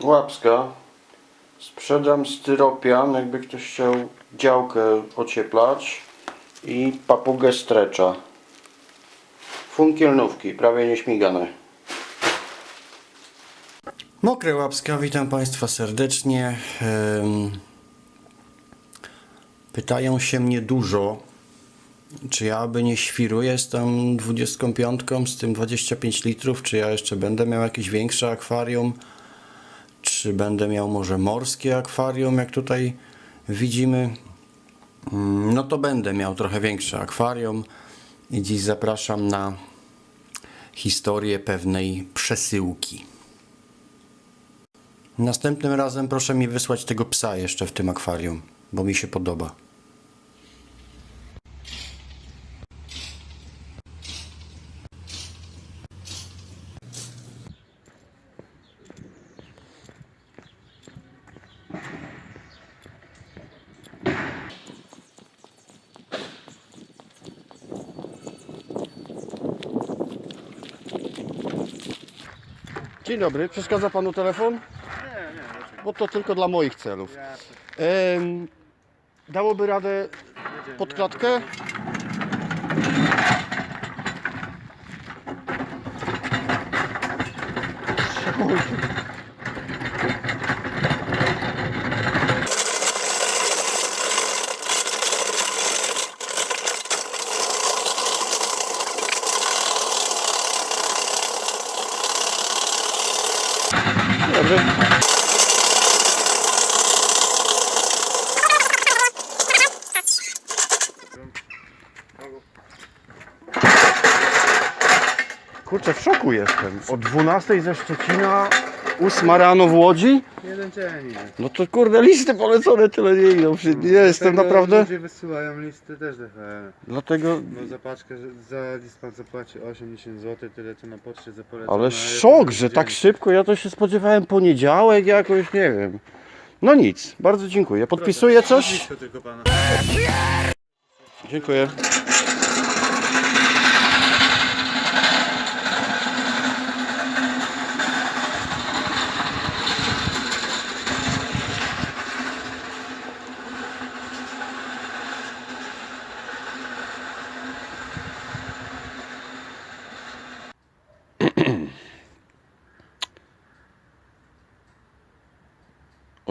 Łapska. Sprzedam styropian, jakby ktoś chciał działkę ocieplać i papugę strecza. Funkielnówki, prawie nieśmigane. Mokre łapska, witam Państwa serdecznie. Pytają się mnie dużo, czy ja aby nie świruję z tą 25 z tym 25 litrów, czy ja jeszcze będę miał jakieś większe akwarium, czy będę miał może morskie akwarium, jak tutaj widzimy. Mm, No to będę miał trochę większe akwarium i dziś zapraszam na historię pewnej przesyłki. Następnym razem proszę mi wysłać tego psa jeszcze w tym akwarium, bo mi się podoba. Dzień dobry, przeszkadza panu telefon? Nie, nie? Bo to tylko dla moich celów. Em, dałoby radę pod klatkę? Dobrze. Kurczę, w szoku jestem. O 12 ze Szczecina, 8 rano w Łodzi? jeden dzień jest. No to kurde, listy polecone tyle nie idą. Przy- Nie jestem Dlatego naprawdę... Ludzie wysyłają listy też DHL. Dlatego... No za paczkę, że za list pan zapłaci 80 zł, tyle co na poczcie za polecone. Ale szok, że tak szybko. Ja to się spodziewałem poniedziałek jakoś, nie wiem. No nic, bardzo dziękuję. Podpisuję coś? Tylko pana. Dziękuję.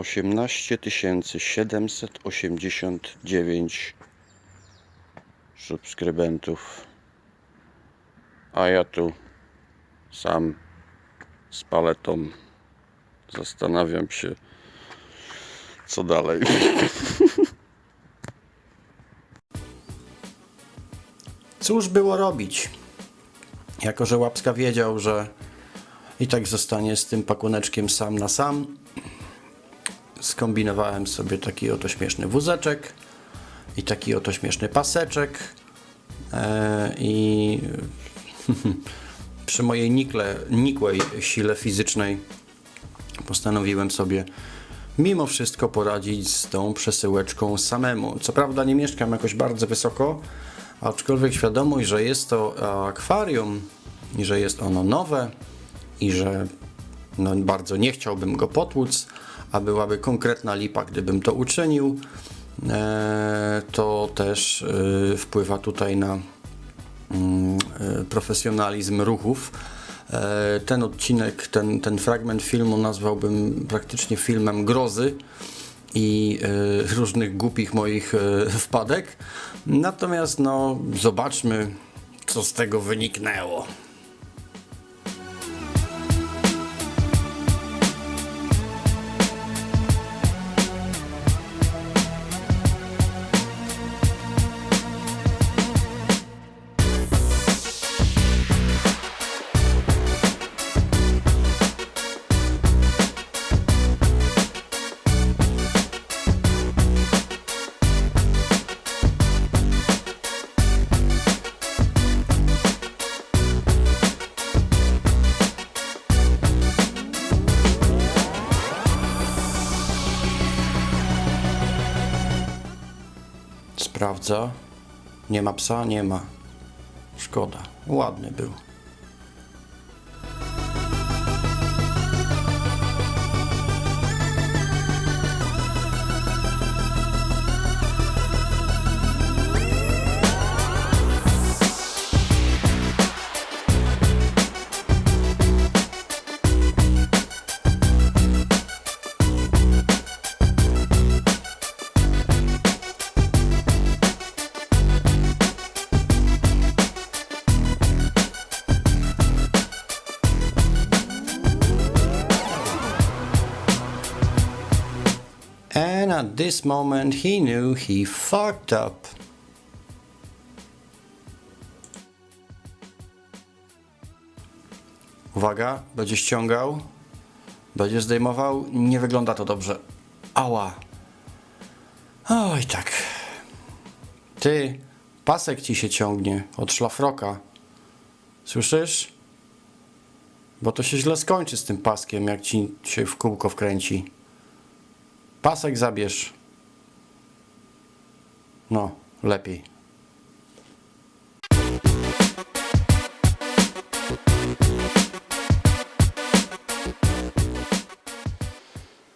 Osiemnaście tysięcy siedemset osiemdziesiąt dziewięć subskrybentów. A ja tu sam z paletą zastanawiam się, co dalej. Cóż było robić? Jako, że Łapska wiedział, że i tak zostanie z tym pakuneczkiem sam na sam, skombinowałem sobie taki oto śmieszny wózeczek i taki oto śmieszny paseczek e, i przy mojej nikle, nikłej sile fizycznej postanowiłem sobie mimo wszystko poradzić z tą przesyłeczką samemu. Co prawda nie mieszkam jakoś bardzo wysoko, aczkolwiek świadomość, że jest to akwarium i że jest ono nowe i że no, bardzo nie chciałbym go potłuc, a byłaby konkretna lipa, gdybym to uczynił, e, to też e, wpływa tutaj na mm, e, profesjonalizm ruchów. Ten odcinek, ten, ten fragment filmu nazwałbym praktycznie filmem grozy i różnych głupich moich wpadek. Natomiast no, zobaczmy, co z tego wyniknęło. Sprawdza. Nie ma psa? Nie ma. Szkoda. Ładny był. This moment he knew he fucked up. Uwaga, będzie ściągał, będzie zdejmował. Nie wygląda to dobrze. Ała. Oj, tak. Ty, pasek ci się ciągnie od szlafroka. Słyszysz? Bo to się źle skończy z tym paskiem, jak ci się w kółko wkręci. Pasek zabierz. No, lepiej.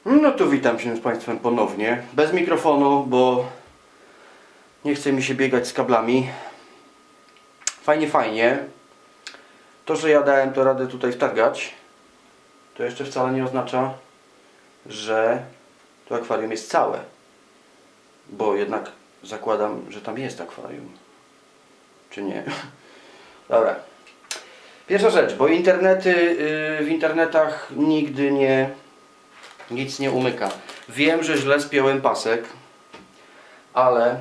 No to witam się z Państwem ponownie. Bez mikrofonu, bo nie chce mi się biegać z kablami. Fajnie, fajnie. To, że ja dałem to radę tutaj wtargać, to jeszcze wcale nie oznacza, że to akwarium jest całe. Bo jednak zakładam, że tam jest akwarium. Czy nie? Dobra. Pierwsza rzecz, bo internety, yy, w internetach nigdy nie nic nie umyka. Wiem, że źle spiąłem pasek, ale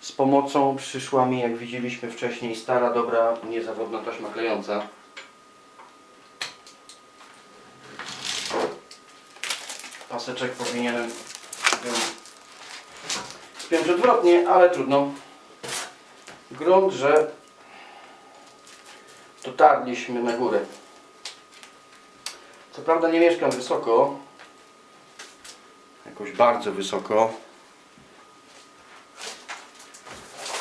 z pomocą przyszła mi, jak widzieliśmy wcześniej, stara, dobra, niezawodna taśma klejąca. Paseczek powinienem był spiąć odwrotnie, ale trudno. Grunt, że dotarliśmy na górę. Co prawda nie mieszkam wysoko, jakoś bardzo wysoko,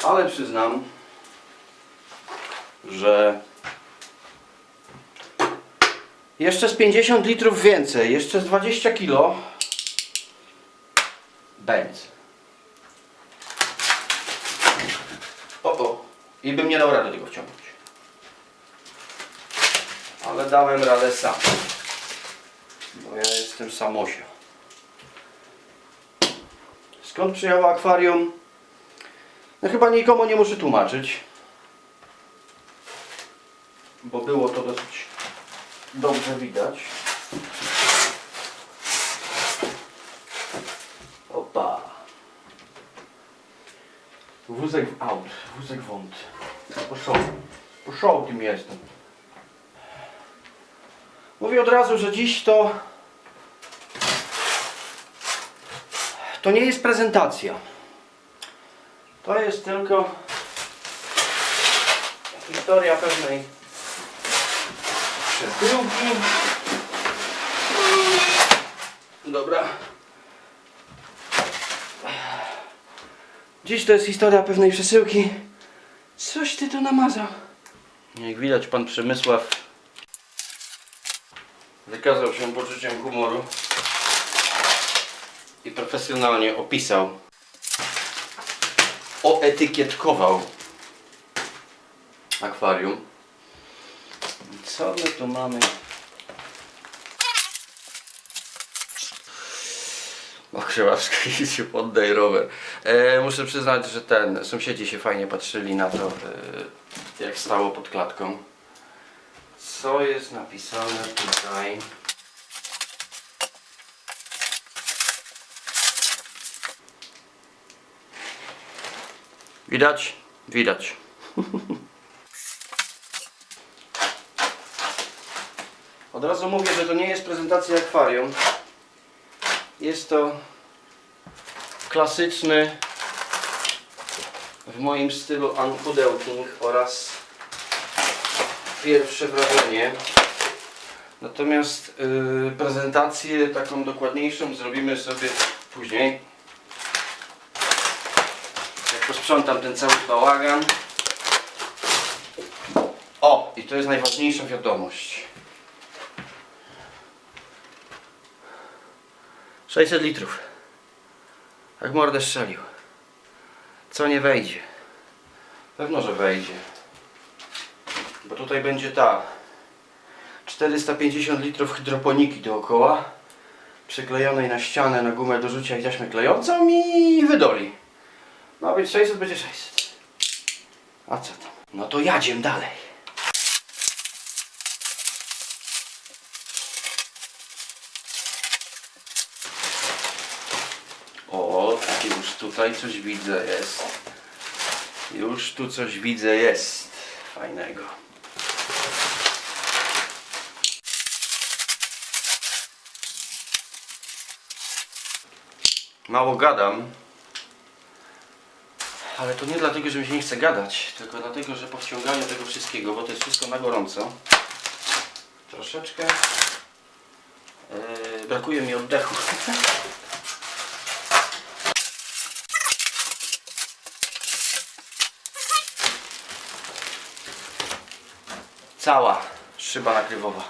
ale przyznam, że jeszcze z 50 litrów więcej, jeszcze z 20 kilo będzie. O, o, i bym nie dał rady tego wciągnąć. Ale dałem radę sam. Bo ja jestem samosia. Skąd przyjechał akwarium? No chyba nikomu nie muszę tłumaczyć. Bo było to dosyć dobrze widać. Opa. Wózek w aut, wózek wąt. Poszło. Poszło tym jestem. Mówię od razu, że dziś to to nie jest prezentacja. To jest tylko historia pewnej przesyłki. Dobra. Dziś to jest historia pewnej przesyłki. Coś ty tu namazał. Jak widać, pan Przemysław wykazał się poczuciem humoru i profesjonalnie opisał, oetykietkował akwarium. Co my tu mamy? O, Krzewawska się poddaj rower. E, muszę przyznać, że ten, sąsiedzi się fajnie patrzyli na to, e, jak stało pod klatką. Co jest napisane tutaj? Widać? Widać. Od razu mówię, że to nie jest prezentacja akwarium. Jest to klasyczny w moim stylu unpudełking oraz pierwsze wrażenie. Natomiast yy, prezentację taką dokładniejszą zrobimy sobie później. Jak posprzątam ten cały bałagan. O, i to jest najważniejsza wiadomość. 600 litrów. Jak mordę strzelił. Co nie wejdzie? Pewno, że wejdzie. Bo tutaj będzie ta 450 litrów hydroponiki dookoła przyklejonej na ścianę na gumę do rzucia taśmę klejącą i wydoli. Ma być 600, będzie 600. A co tam? No to jadziem dalej. Tutaj coś widzę jest. Już tu coś widzę jest. Fajnego. Mało gadam. Ale to nie dlatego, że mi się nie chce gadać, tylko dlatego, że po wciąganiu tego wszystkiego, bo to jest wszystko na gorąco, troszeczkę yy, brakuje mi oddechu. Cała szyba nakrywowa.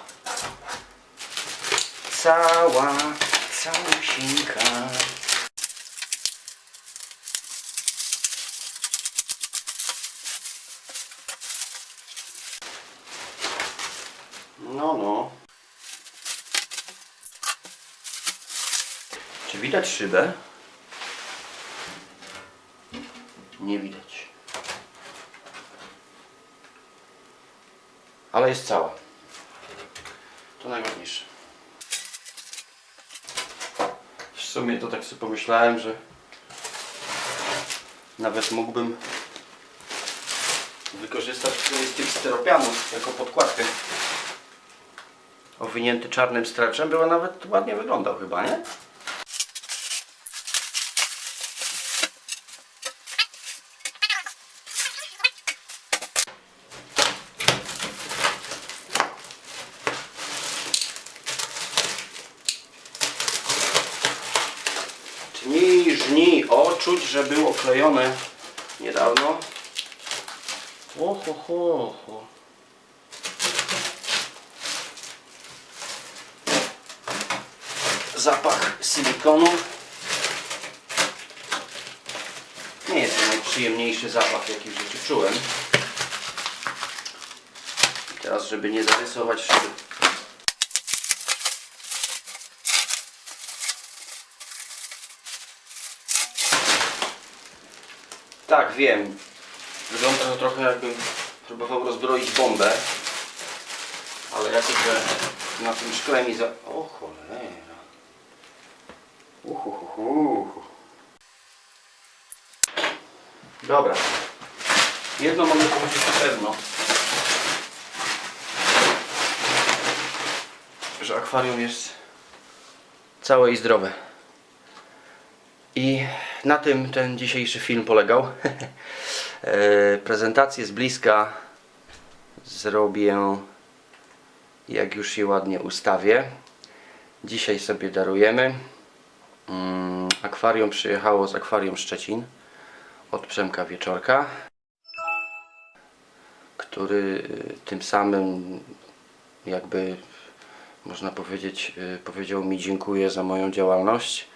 Cała, całusieńka. No, no. Czy widać szybę? Nie widać. Ale jest cała. To najważniejsze. W sumie to tak sobie pomyślałem, że nawet mógłbym wykorzystać któryś z tych steropianów jako podkładkę. Owinięty czarnym streczem, było nawet ładnie wyglądał chyba, nie? Że było klejone niedawno. O, ho, ho. Zapach silikonu. Nie jest to najprzyjemniejszy zapach, jaki w życiu czułem. I teraz, żeby nie zarysować. Tak, wiem. Wygląda to trochę jakbym próbował rozbroić bombę. Ale jako, że na tym szkle mi za... O cholera. Uhuhuhu. Dobra. Jedno mogę powiedzieć na pewno. Że akwarium jest całe i zdrowe. I na tym ten dzisiejszy film polegał. E, Prezentację z bliska zrobię, jak już je ładnie ustawię. Dzisiaj sobie darujemy. Mm, Akwarium przyjechało z Akwarium Szczecin od Przemka Wieczorka, który y, tym samym jakby można powiedzieć, y, powiedział mi dziękuję za moją działalność.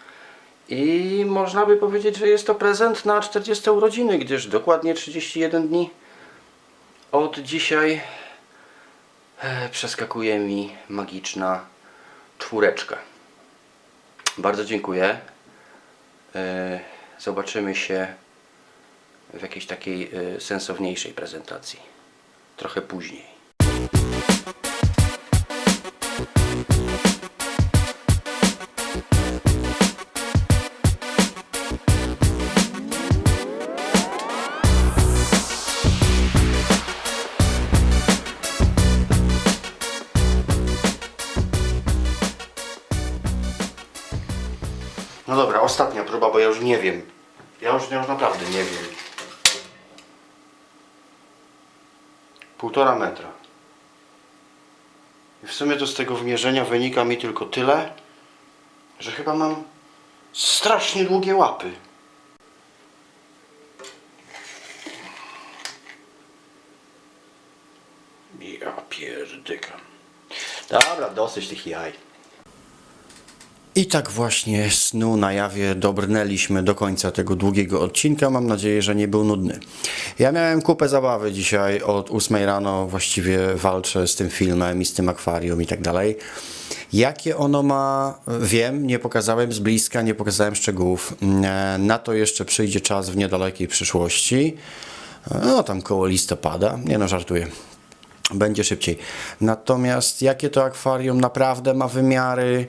I można by powiedzieć, że jest to prezent na 40 urodziny, gdyż dokładnie 31 dni od dzisiaj e, przeskakuje mi magiczna czwóreczka. Bardzo dziękuję. E, Zobaczymy się w jakiejś takiej e, sensowniejszej prezentacji. Trochę później. Próba, bo ja już nie wiem. Ja już, ja już naprawdę nie wiem. Półtora metra. I w sumie to z tego wymierzenia wynika mi tylko tyle, że chyba mam strasznie długie łapy. Ja pierdykam. Dobra, dosyć tych jaj. I tak właśnie snu na jawie dobrnęliśmy do końca tego długiego odcinka. Mam nadzieję, że nie był nudny. Ja miałem kupę zabawy dzisiaj od 8 rano, właściwie walczę z tym filmem i z tym akwarium i tak dalej. Jakie ono ma, wiem, nie pokazałem z bliska, nie pokazałem szczegółów. E, Na to jeszcze przyjdzie czas w niedalekiej przyszłości. No, tam koło listopada. Nie no, żartuję będzie szybciej. Natomiast jakie to akwarium naprawdę ma wymiary,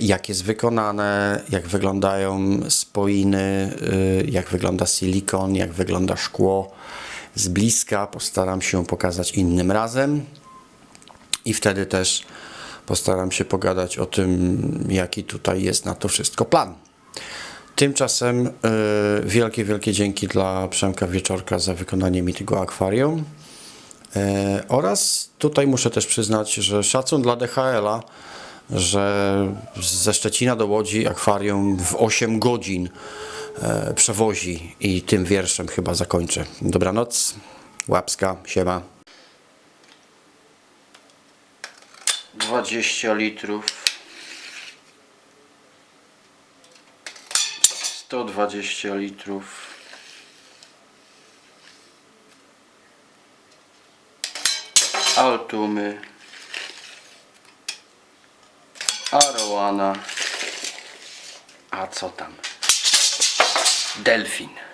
jak jest wykonane, jak wyglądają spoiny, e, jak wygląda silikon, jak wygląda szkło. Z bliska postaram się pokazać innym razem i wtedy też postaram się pogadać o tym, jaki tutaj jest na to wszystko plan. Tymczasem e, wielkie, wielkie dzięki dla Przemka Wieczorka za wykonanie mi tego akwarium. Oraz tutaj muszę też przyznać, że szacun dla DHL-a, że ze Szczecina do Łodzi akwarium w 8 godzin e, przewozi i tym wierszem chyba zakończę. Dobranoc, łapska, siema. 20 litrów. 120 litrów. Altumy. Arowana. A co tam? Delfin.